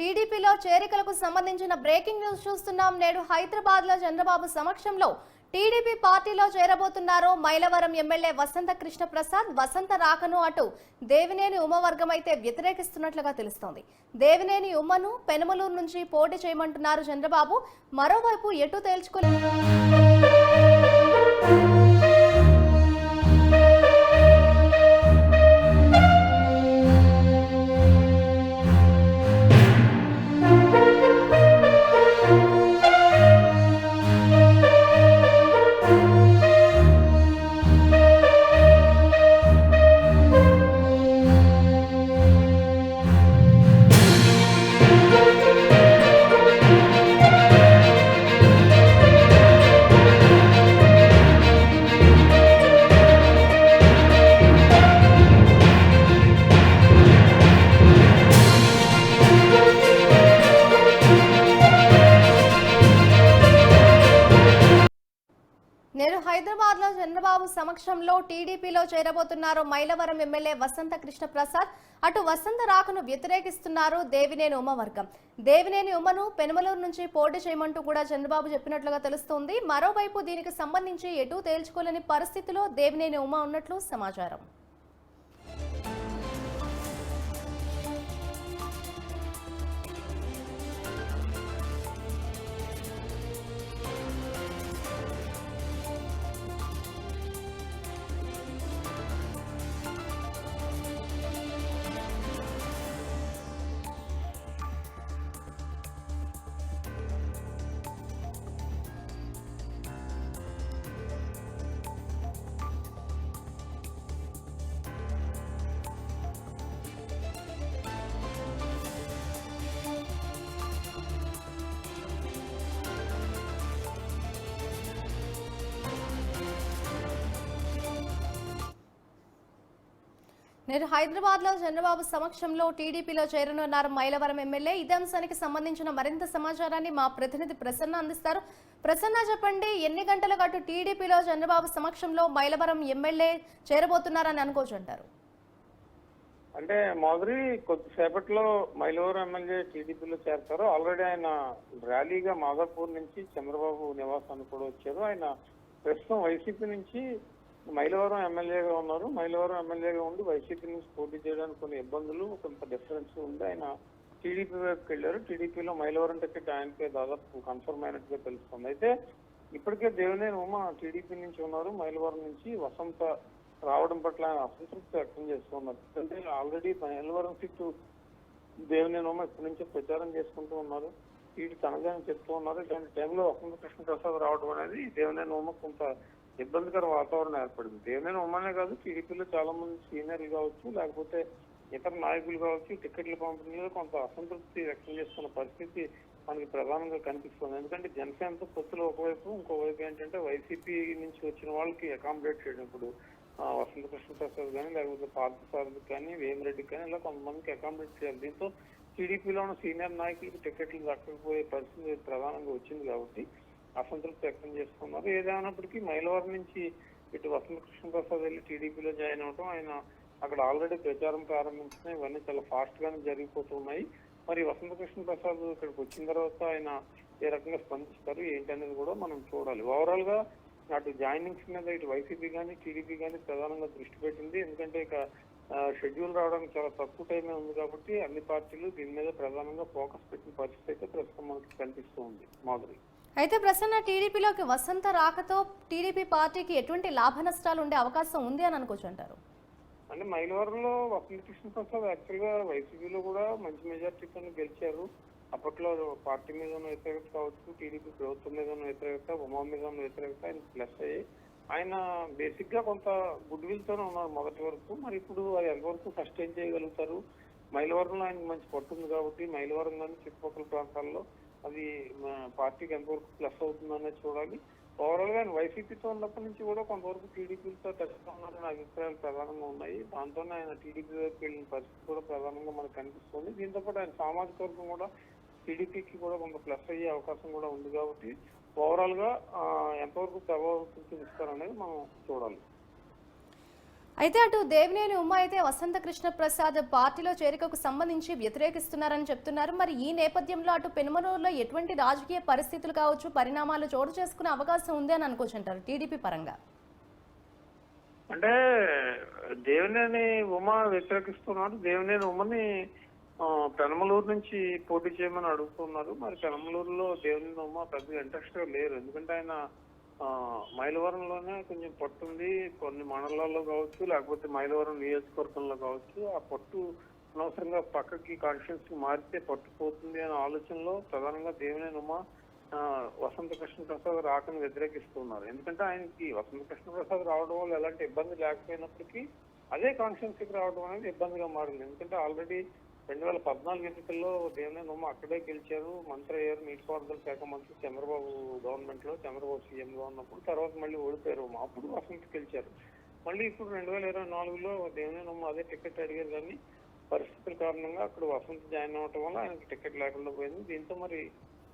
టీడీపీలో చేరికలకు సంబంధించిన breaking news చూస్తున్నాం. నేడు హైదరాబాద్లో చంద్రబాబు సమక్షంలో టీడీపీ పార్టీలో చేరబోతున్నారు మైలవరం ఎమ్మెల్యే వసంత కృష్ణ ప్రసాద్ వసంత రాకను అటు దేవినేని ఉమవర్గం అయితే వ్యతిరేకిస్తున్నట్లుగా తెలుస్తోంది. దేవినేని ఉమ్మను పెనుమలూరు నుంచి పోటీ చేయమంటున్నారు చంద్రబాబు. మరోవైపు ఎటు తేల్చుకోలేదు చంద్రబాబు సమక్షంలో టీడీపీలో చేరబోతున్నారు మైలవరం ఎమ్మెల్యే వసంత కృష్ణ ప్రసాద్ అటు వసంత రాకను వ్యతిరేకిస్తున్నారు దేవినేని ఉమ వర్గం దేవినేని ఉమను పెనుమలూరు నుంచి పోటీ చేయమంటూ కూడా చంద్రబాబు చెప్పినట్లుగా తెలుస్తోంది. మరోవైపు దీనికి సంబంధించి ఎటూ తేల్చుకోలేని పరిస్థితిలో దేవినేని ఉమ ఉన్నట్లు సమాచారం. నేడు హైదరాబాద్లో చంద్రబాబు సమక్షంలో టీడీపీలో చేరనున్నారు మైలవరం ఎమ్మెల్యే. ఇదే అంశానికి సంబంధించిన మరింత సమాచారాన్ని మా ప్రతినిధి ప్రసన్న అందిస్తారు. ప్రసన్న చెప్పండి ఎన్ని గంటలకు అటు టీడీపీలో చంద్రబాబు సమక్షంలో మైలవరం ఎమ్మెల్యే చేరబోతున్నారని అనుకోవచ్చు అంటారు? అంటే మాధురి కొద్దిసేపట్లో మైలవరం ఎమ్మెల్యే టీడీపీలో చేరతారు. ఆల్రెడీ ఆయన ర్యాలీగా మాదాపూర్ నుంచి చంద్రబాబు నివాసానికి కూడా వచ్చారు. ఆయన ప్రస్తుతం వైసీపీ నుంచి మైలవరం ఎమ్మెల్యేగా ఉన్నారు. మైలవరం ఎమ్మెల్యేగా ఉండి వైసీపీ నుంచి పోటీ చేయడానికి కొన్ని ఇబ్బందులు కొంత డిఫరెన్స్ ఉంది ఆయన టీడీపీ వైపుకి వెళ్ళారు. టీడీపీలో మైలవరం టికెట్ ఆయనకే దాదాపు కన్ఫర్మ్ అయినట్టుగా తెలుస్తుంది. అయితే ఇప్పటికే దేవినేని ఉమ టీడీపీ నుంచి ఉన్నారు. మైలవరం నుంచి వసంత రావడం పట్ల ఆయన అసంతృప్తి వ్యక్తం చేస్తున్నారు. ఎందుకంటే ఆల్రెడీ మైలవరం సీటు దేవినేని ఉమ ఇప్పటి నుంచే ప్రచారం చేసుకుంటూ ఉన్నారు. సీటు తనదని చెప్తూ ఉన్నారు. ఇలాంటి టైంలో వసంత కృష్ణ ప్రసాద్ రావడం అనేది దేవినేని ఉమ కొంత ఇబ్బందికర వాతావరణం ఏర్పడింది. దేవినేని ఉమ్మనే కాదు టీడీపీలో చాలా మంది సీనియర్లు కావచ్చు లేకపోతే ఇతర నాయకులు కావచ్చు టికెట్ల పంపిణీలో కొంత అసంతృప్తి వ్యక్తం చేస్తున్న పరిస్థితి మనకి ప్రధానంగా కనిపిస్తుంది. ఎందుకంటే జనసేనతో పొత్తులు ఒకవైపు ఇంకోవైపు ఏంటంటే వైసీపీ నుంచి వచ్చిన వాళ్ళకి అకామిడేట్ చేయడం ఇప్పుడు వసంత కృష్ణ ప్రసాద్ కానీ లేకపోతే పార్థసారథి కానీ వేమిరెడ్డి కానీ ఇలా కొంతమందికి అకామిడేట్ చేయాలి. దీంతో టీడీపీలో ఉన్న సీనియర్ నాయకులకి టికెట్లు దక్కకపోయే పరిస్థితి ప్రధానంగా వచ్చింది కాబట్టి అసంతృప్తి వ్యక్తం చేసుకున్నారు. ఏదైనప్పటికీ మైలవరం నుంచి ఇటు వసంత కృష్ణ ప్రసాద్ వెళ్ళి టీడీపీలో జాయిన్ అవడం ఆయన అక్కడ ఆల్రెడీ ప్రచారం ప్రారంభించిన ఇవన్నీ చాలా ఫాస్ట్ గానే జరిగిపోతున్నాయి. మరి వసంత కృష్ణ ప్రసాద్ ఇక్కడికి వచ్చిన తర్వాత ఆయన ఏ రకంగా స్పందిస్తారు ఏంటనేది కూడా మనం చూడాలి. ఓవరాల్గా అటు జాయినింగ్స్ మీద ఇటు వైసీపీ కానీ టీడీపీ కానీ ప్రధానంగా దృష్టి పెట్టింది. ఎందుకంటే ఇక షెడ్యూల్ రావడానికి చాలా తక్కువ టైమే ఉంది కాబట్టి అన్ని పార్టీలు దీని మీద ప్రధానంగా ఫోకస్ పెట్టిన పరిస్థితి అయితే ప్రస్తుతం మనకి కనిపిస్తూ ఉంది. మాధురి. అయితే ప్రసన్న టీడీపీలోకి వసంత రాకతో టీడీపీ పార్టీకి ఎటువంటి లాభ నష్టాలు ఉండే అవకాశం ఉంది అని అనుకోవచ్చు అంటారు? అంటే మైలవరంలో వసంత కృష్ణ యాక్చువల్గా యాక్చువల్గా వైసీపీలో కూడా మంచి మెజార్టీతో గెలిచారు. అప్పట్లో పార్టీ మీద ఉన్న వ్యతిరేకత కావచ్చు టీడీపీ ప్రభుత్వం మీద ఉన్న వ్యతిరేకత ఉమా మీద ఉన్న వ్యతిరేకత ఆయన ప్లస్ అయ్యి ఆయన బేసిక్గా కొంత గుడ్ విల్ తోనే ఉన్నారు మొదటి వరకు. మరి ఇప్పుడు అది ఎంతవరకు సస్టైన్ చేయగలుగుతారు? మైలవరంలో ఆయన మంచి పట్టుంది కాబట్టి మైలవరం కానీ చుట్టుపక్కల ప్రాంతాల్లో అది పార్టీకి ఎంతవరకు ప్లస్ అవుతుంది అనేది చూడాలి. ఓవరాల్గా ఆయన వైసీపీతో ఉన్నప్పటి నుంచి కూడా కొంతవరకు టీడీపీతో టచ్ ఉన్నారనే అభిప్రాయాలు ప్రధానంగా ఉన్నాయి. దాంతోనే ఆయన టీడీపీ వైపు వెళ్ళిన పరిస్థితి కూడా ప్రధానంగా మనకు కనిపిస్తుంది. దీంతో పాటు ఆయన సామాజిక వర్గం కూడా టీడీపీకి కూడా కొంత ప్లస్ అయ్యే అవకాశం కూడా ఉంది కాబట్టి ఓవరాల్గా ఎంతవరకు ప్రభావం చూపిస్తారనేది మనం చూడాలి. అయితే అటు దేవినేని ఉమ్మ అయితే వసంత కృష్ణ ప్రసాద్ పార్టీలో చేరికకు సంబంధించి వ్యతిరేకిస్తున్నారని చెప్తున్నారు. మరి ఈ నేపథ్యంలో అటు పెనుమలూరులో ఎటువంటి రాజకీయ పరిస్థితులు కావచ్చు పరిణామాలు చోటు చేసుకునే అవకాశం ఉంది అని అనుకోవచ్చంటారు టీడీపీ పరంగా. అంటే దేవినేని ఉమ వ్యతిరేకిస్తున్నారు. దేవినేని ఉమని పెనమలూరు నుంచి పోటీ చేయమని అడుగుతున్నారు. మరి పెనమలూరులో దేవినేని ఉమ పెద్దగా ఇంట్రెస్ట్ లేరు. ఎందుకంటే ఆయన మైలవరంలోనే కొంచెం పట్టు ఉంది. కొన్ని మండలాల్లో కావచ్చు లేకపోతే మైలవరం నియోజకవర్గంలో కావచ్చు ఆ పట్టు అనవసరంగా పక్కకి కాన్షియన్స్ మారితే పట్టు పోతుంది అనే ఆలోచనలో ప్రధానంగా దేవినేని ఉమ వసంత కృష్ణ ప్రసాద్ రాకని వ్యతిరేకిస్తున్నారు. ఎందుకంటే ఆయనకి వసంత కృష్ణ ప్రసాద్ రావడం వల్ల ఎలాంటి ఇబ్బంది లేకపోయినప్పటికీ అదే కాన్షియన్స్కి రావడం అనేది ఇబ్బందిగా మారింది. ఎందుకంటే ఆల్రెడీ రెండు వేల పద్నాలుగు ఎన్నికల్లో దేవినేని ఉమ్మ అక్కడే గెలిచారు. మంత్రి అయ్యారు నీటిపారుదల శాఖ మంత్రి చంద్రబాబు గవర్నమెంట్లో చంద్రబాబు సీఎం గా ఉన్నప్పుడు తర్వాత మళ్ళీ ఓడిపోయారు. ఉమ్మ అప్పుడు వసంత గెలిచారు. మళ్ళీ ఇప్పుడు రెండు వేల ఇరవై నాలుగులో దేవినేని ఉమ్మ అదే టికెట్ అడిగారు కానీ పరిస్థితుల కారణంగా అక్కడ వసంత జాయిన్ అవ్వటం వల్ల ఆయనకి టికెట్ లేకుండా పోయింది. దీంతో మరి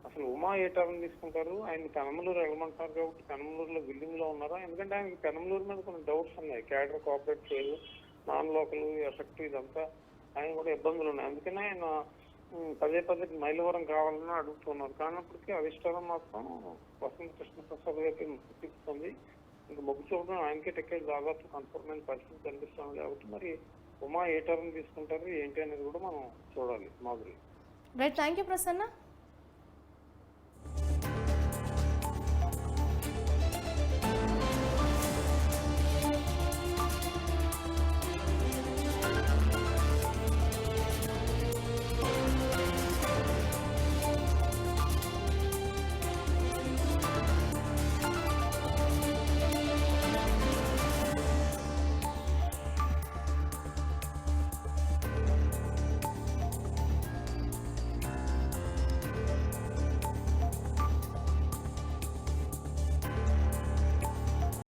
అసలు ఉమా ఏ టర్న్ తీసుకుంటారు. ఆయన పెనమలూరు వెళ్ళమంటారు కాబట్టి పెనమలూరులో బిల్డింగ్లో ఉన్నారా? ఎందుకంటే ఆయనకి పెనమలూరు మీద కొన్ని డౌట్స్ ఉన్నాయి. క్యాడర్ కోఆపరేట్ చేయదు నాన్ లోకల్ ఎఫెక్ట్ ఇదంతా. ఆయన కూడా ఇబ్బందులు ఉన్నాయి. అందుకనే ఆయన పదే పదే మైలవరం కావాలని అడుగుతున్నారు. కానప్పటికీ అధిష్టానం మాత్రం వసంత కృష్ణప్రసాద్ గారికి చూపిస్తుంది ఇంకా మొగ్గు చూడడం ఆయనకే టికెట్ దాదాపు కన్ఫర్మ్ అయిన పరిస్థితి కనిపిస్తుంది కాబట్టి మరి ఉమా ఏ టర్న్ తీసుకుంటారు ఏంటి అనేది కూడా మనం చూడాలి Madhuri right thank you Prasanna